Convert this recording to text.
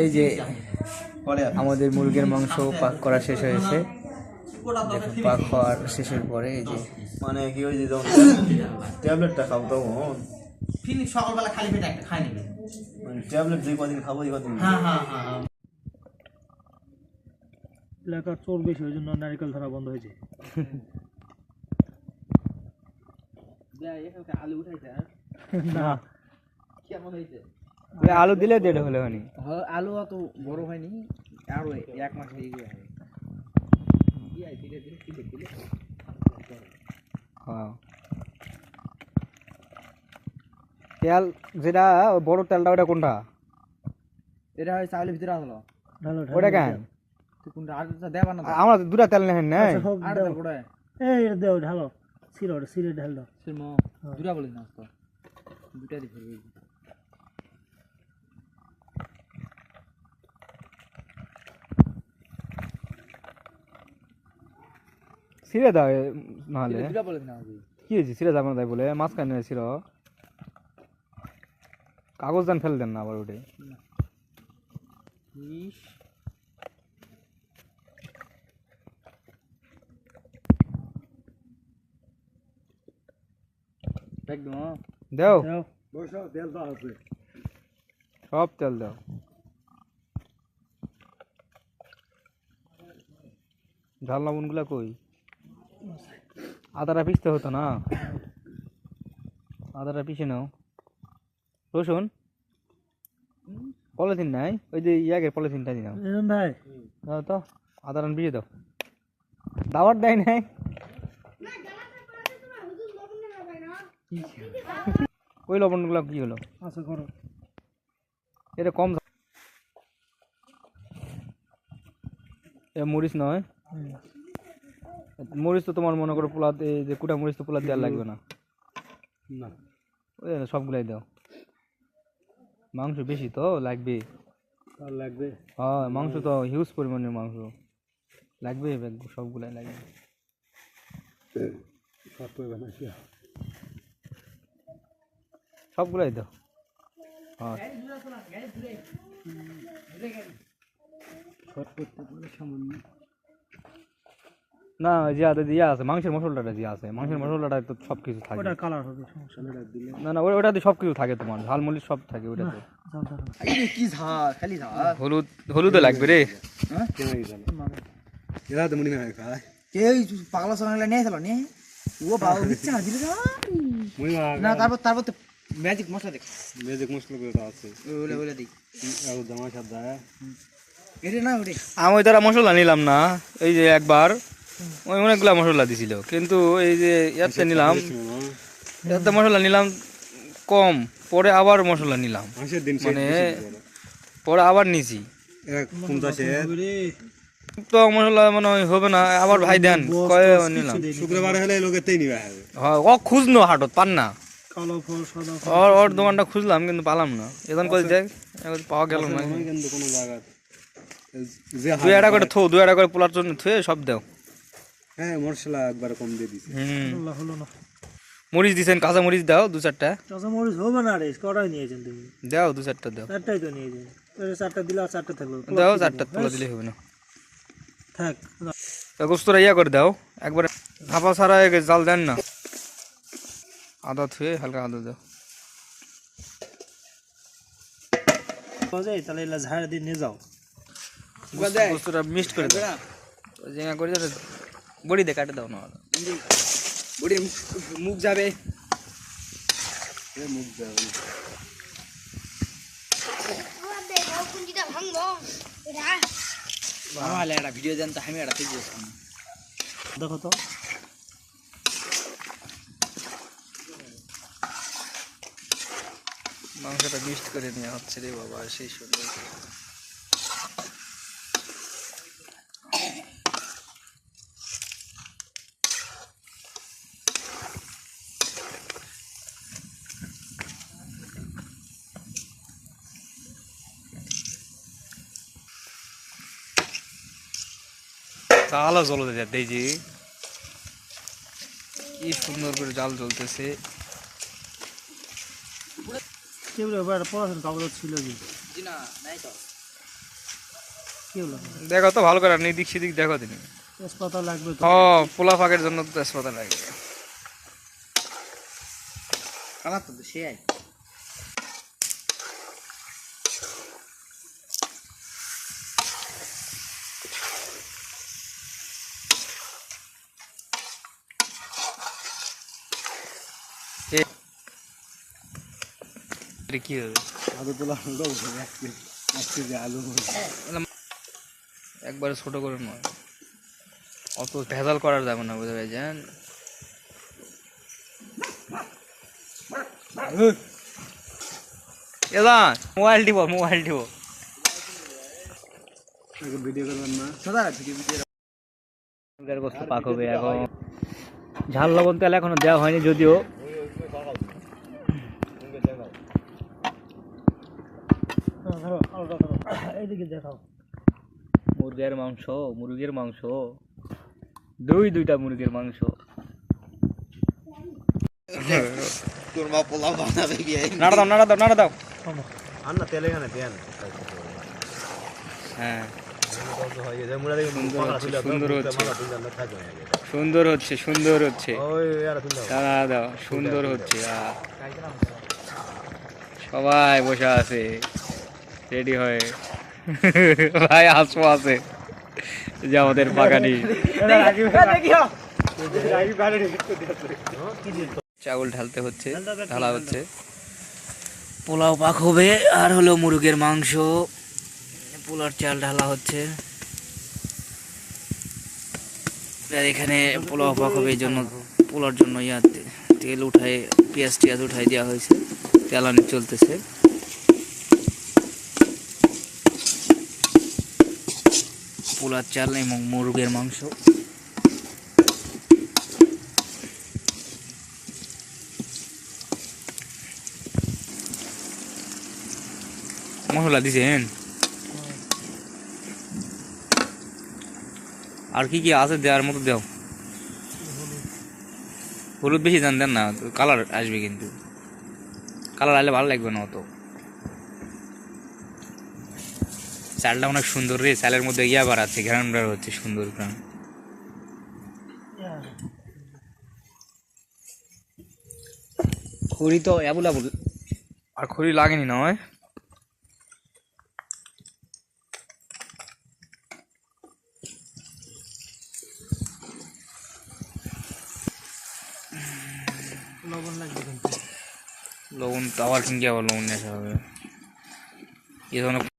এই যে আমাদের মুরগির মাংস পাক করা শেষ হয়েছে। পাক হওয়ার শেষের পরে এই যে। মানে কি ওই যে যখন ট্যাবলেটটা খাব তখন? ফিনি সকালবেলা খালি পেটে একটা খাই নেবে। মানে ট্যাবলেট যে কদিন খাব এই কদিন হ্যাঁ হ্যাঁ হ্যাঁ এলাকার চোর বেশি ওই জন্য নারিকেল ধরা বন্ধ হয়েছে। আলু উঠাইছে না। কেমন হয়েছে? আলু দিলে দেড় হলে হয়নি। আলু অত বড় হয়নি আরও এক মাস হয়ে গিয়ে ধীরে ধীরে ধীরে ধীরে হ্যাঁ। তেল যেটা বড় তেলটা ওটা কোনটা? এটা হয় চাউলের ভিতরে আসলো। ওটা কেন? কোনটা আর দেবা না আমরা দুটা তেল নেন নাই। আচ্ছা, আর দাও। এই দেও ঢালো। সিরে ওটা সিরে ঢাল। দাও সিরমো। দুটা না তো। দুটা দি ফেলবি সিরে দাও নাহলে। কি হয়েছে? সিরে যাব না তাই বলে? মাঝখানে ছিল। কাগজ দান ফেল দেন না আবার ওটে ইস। একদম দাও। দাও। সব তেল দাও। ঝাল লবণগুলা কই? আদাটা পিসতে হতো না। আদাটা পিষে নাও। রসুন? পলিথিন নাই? ওই যে ইয়াকে পলিথিনটা দিলাম এরম ভাই। দাও তো আদাটা পিষে দাও। দাওয়ার দেয় নাই? ওই লবণগুলো কি হলো? আচ্ছা করো। এটা কম। এ মরিচ নয়। মরিচ তো তোমার মনে করো পোলাতে এই যে কুটা মরিচ তো পোলা দেওয়ার লাগবে না। না। ওই সবগুলাই দাও। মাংস বেশি তো লাগবে। লাগবে? হ্যাঁ মাংস তো হিউজ পরিমাণের মাংস। লাগবে সবগুলাই লাগবে। সবগুলাই দাও। হ্যাঁ। সামান্য। না দিয়া আছে মাংসের মশলাটা দিয়া আছে মাংসের মশলাটা তো সব কিছু থাকে। ওটা কালার হবে সমস্যা দিলে না না ওটাতে সব কিছু থাকে তোমার ঝাল মরিচ সব থাকে ওটাতে। কি ঝাল খালি ঝাল। হলুদ হলুদও লাগবে রে। কেন এরা তো মনে হয় খায়। কে পাগলা সোনাগুলো নিয়ে ও বাবা না দিলে না তারপর তারপর তো ম্যাজিক মশলা দেখ। বেজে মশলা করে আছে। ওলে ওলে দিই। আর জামা সাদা। এটা না ওরে আমি তারা মশলা নিলাম না। এই যে একবার। ওই অনেকগুলা মশলা দিছিল। কিন্তু এই যে ইয়াতে নিলাম এত মশলা নিলাম কম পরে আবার মশলা নিলাম। মানে পরে আবার নিছি। তো মশলা মনে হবে না আবার ভাই দেন কয়ে নিলাম। শুক্রবার হলে লোকেতেই নিবে। হবে হ্যাঁ, ও খুঁজনো হাটত পান না। কালো ফল সাদা ফল। ওর ওর দোকানটা খুঁজলাম কিন্তু পালাম না। এখন করে দেখ এখন পাওয়া গেল না। কিন্তু কোনো জায়গা দুই একটা করে থো দুই একটা করে পোলার জন্য থুয়ে সব দাও। হ্যাঁ মশলা একবার কম দিয়ে দিছে। হুম। আল্লাহ হলো না। মরিচ দিছেন কাঁচা মরিচ দাও দু চারটা। কাঁচা মরিচ হবে না রে কটাই নিয়েছেন তুমি। দাও দু চারটা দাও। চারটাই তো নিয়েছেন। চারটা দিলে আর চারটা থাকল। দাও চারটা তোলা দিলে হবে না। থাক গোস্তরা ইয়া করে দাও একবারে ধাপা ছাড়া এ জাল দেন না। আদা থুয়ে হালকা আদা দাও। তাহলে এলা ঝাড় দিয়ে নিয়ে যাও। মিক্সড করে দাও। জিঙা করে দাও বড়ি দে কাটে দাও না। ওরে মুখ যাবে। ভাঙবো এটা একটা ভিডিও দেন তো আমি একটা দিয়েছিলাম দেখো তো। মাংসটা মিক্সড করে নেওয়া হচ্ছে রে বাবা সেই সুন্দর। জালও জ্বলতে যায় দেখি। কি সুন্দর করে জাল জ্বলতেছে। দেখো তো ভালো করে নিদিক সেদিক দেখো তিনি তেজপাতা লাগবে তো? ও পোলা ফাঁকের জন্য তো তেজপাতা লাগে কালার তো সে কি হবে আলু তোলা আলু একবারে ছোট করে নয়। অত ভেজাল করার যাবে না বুঝতে পেরেছেন? এদা মোবাইল টিপো মোবাইল টিপো। ভিডিও করবেন না সদা ভিডিও ভিডিও পাক হবে এখন ঝাল লবণ তেল এখনও দেওয়া হয়নি যদিও এইদিকে দেখাও। মুরগের মাংস মুরগির মাংস। দুই দুইটা মুরগির মাংস। বানাবে গিয়ে নাড়া দাও নাড়া দাও নাড়া দাও। আর না এখানে দেন হ্যাঁ। সুন্দর হচ্ছে, সুন্দর হচ্ছে। দাও সুন্দর হচ্ছে আহ। সবাই বসে আছে। রেডি হয়ে। ভাই হাসবো আছে যে আমাদের বাগানি। চাউল ঢালতে হচ্ছে, ঢালা হচ্ছে। পোলাও পাক হবে, আর হলো মুরগের মাংস। পোলার চাল ঢালা হচ্ছে। আর এখানে পোলাও পাক হবে জন্য পোলার জন্য ইয়া, তেল উঠায়, পেঁয়াজ টিয়াজ উঠাই দেওয়া হয়েছে। তেলানি চলতেছে। পোলার চাল এবং মুরগের মাংস। মশলা দিছেন? আর কি কি আছে দেওয়ার মতো দেও? হলুদ বেশি দেন দেন না, কালার আসবে কিন্তু। কালার আসলে ভালো লাগবে না অত। চালটা অনেক সুন্দর রে চালের মধ্যে ইয়া বাড়াচ্ছে ঘ্রাণ বার হচ্ছে সুন্দর ঘ্রাণ। খড়ি তো অ্যাবুল অ্যাবুল আর খড়ি লাগেনি নয় লবণ লাগবে লবণ তো আবার কিনকে আবার লবণ নিয়ে আসা হবে। এ ধরনের